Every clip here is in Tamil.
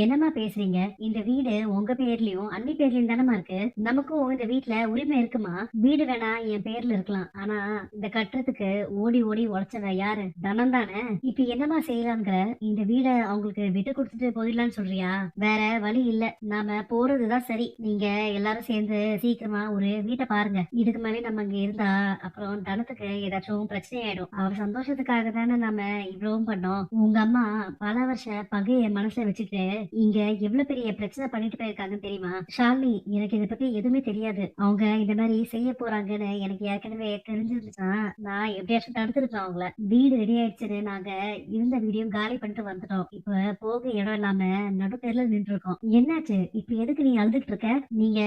என்னம்மா பேசுறீங்க? இந்த வீடு உங்க பேர்லயும் அண்ணி பேர்லயும் தானமா இருக்கு? நமக்கும் இந்த வீட்ல உரிமை இருக்குமா? வீடு வேணா என் பேர்ல இருக்கலாம். ஆனா இந்த கட்டுறதுக்கு ஓடி ஓடி உழைச்சவ யாரு? தனம் தானே இப்ப என்னம்மா செய்யலாங்கிற இந்த வீட அவங்களுக்கு விட்டு கொடுத்துட்டு போயிடலாம்னு சொல்றியா? வேற வழி இல்ல. நாம போறதுதான் சரி. நீங்க எல்லாரும் சேர்ந்து சீக்கிரமா ஒரு வீட்டை பாருங்க. இதுக்கு மேலே நம்ம இங்க இருந்தா அப்புறம் தனத்துக்கு ஏதாச்சும் பிரச்சனை ஆயிடும் அவர் சந்தோஷத்துக்காக தானே நாம இவ்வளவும் பண்ணோம். உங்க அம்மா பல வருஷ பகைய மனசுல இங்க எவ்வளவு பெரிய பிரச்சனை பண்ணிட்டு போயிருக்காங்கன்னு தெரியுமா? ஷாலினி எனக்கு இதை பத்தி எதுவுமே தெரியாது. அவங்க இந்த மாதிரி செய்ய போறாங்கன்னு எனக்கு ஏற்கனவே தெரிஞ்சிருந்துச்சுன்னா நான் எப்படியாச்சும் தடுத்துருப்பேன் அவங்கள. வீடு ரெடி ஆயிடுச்சுன்னு நாங்க இருந்த வீடியும் காலி பண்ணிட்டு வந்துட்டோம். இப்ப போக இடம் இல்லாம நடுத்தெருல நின்று இருக்கோம் என்னாச்சு? இப்ப எதுக்கு நீ அழுதுட்டு இருக்க? நீங்க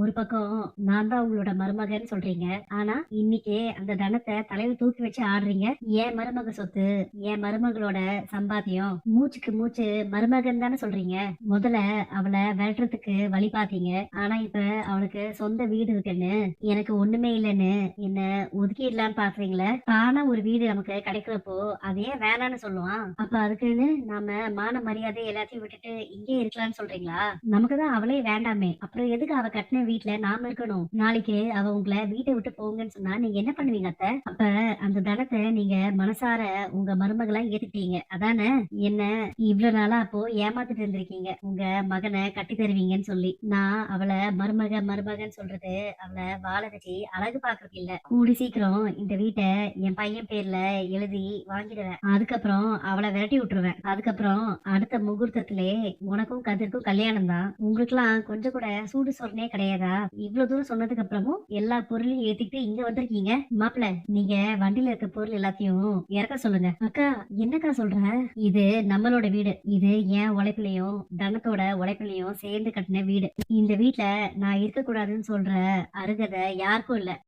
ஒரு பக்கம் நான் தான் உங்களோட மருமகன்னு சொல்றீங்க. ஆனா இன்னைக்கு அந்த தனத்தை தலையில தூக்கி வச்சு ஆடுறீங்க. என் மருமக சொத்து என் மருமகளோட சம்பாத்தியம். மூச்சுக்கு மூச்சு மருமகன் தானே சொல்றீங்க? முதல்ல அவளை விரட்டுறதுக்கு வழி பாத்தீங்க. ஆனா இப்ப அவளுக்கு சொந்த வீடு இருக்குன்னு எனக்கு ஒண்ணுமே இல்லைன்னு என்ன ஒதுக்கிடலான்னு பாக்குறீங்களே? தானா ஒரு வீடு நமக்கு கிடைக்கிறப்போ அதே வேணான்னு சொல்லுவான். அப்ப அதுக்குன்னு நாம மான மரியாதை எல்லாத்தையும் விட்டுட்டு இங்கே இருக்கலாம்னு சொல்றீங்களா? நமக்கு தான் அவளே வேண்டாமே. அப்புறம் எதுக்கு அவ கட்டின வீட்டுல நாம இருக்கணும்? நாளைக்கு அவ உங்களை வீட்டை விட்டு போங்கன்னு சொன்னா நீங்க என்ன பண்ணுவீங்க அத்த? அப்ப அந்த தனத்தை நீங்க மனசார உங்க மருமகளா ஏத்துட்டீங்க அதானே? என்ன இவ்வளவு நாளா அப்போ ஏமாத்திட்டு இருந்திருக்கீங்க உங்க மகனை கட்டி தருவீங்கன்னு சொல்லி. நான் அவளை மருமக மருமகன்னு சொல்றது அவளை வாழ வச்சு அழகு பாக்குறது இல்ல. கூடி சீக்கிரம் இந்த வீட்டை என் பையன் பேர்ல எழுதி வாங்கிடுவேன். அதுக்கப்புறம் அவளை விரட்டி விட்டுருவேன். அதுக்கப்புறம் அடுத்த முகூர்த்தத்திலே உனக்கும் கதிர்க்கும் கல்யாணம் தான். உங்களுக்குலாம் கொஞ்சம் கூட சூடு சொரணே கிடையாதா? இவ்வளவு தூரம் சொன்னதுக்கு அப்புறமும் எல்லா பொருளையும் ஏத்திட்டு இங்க வந்திருக்கீங்க. மாப்பிள்ள நீங்க வண்டியில இருக்க பொருள் எல்லாத்தையும் இறக்க சொல்லுங்க. அக்கா என்னக்கா சொல்ற? இது நம்மளோட வீடு. இது என் உழைப்புலயும் தனத்தோட உழைப்புலயும் சேர்ந்து கட்டின வீடு. இந்த வீட்டுல நான் இருக்க கூடாதுன்னு சொல்ற அருகதை யாருக்கும் இல்ல.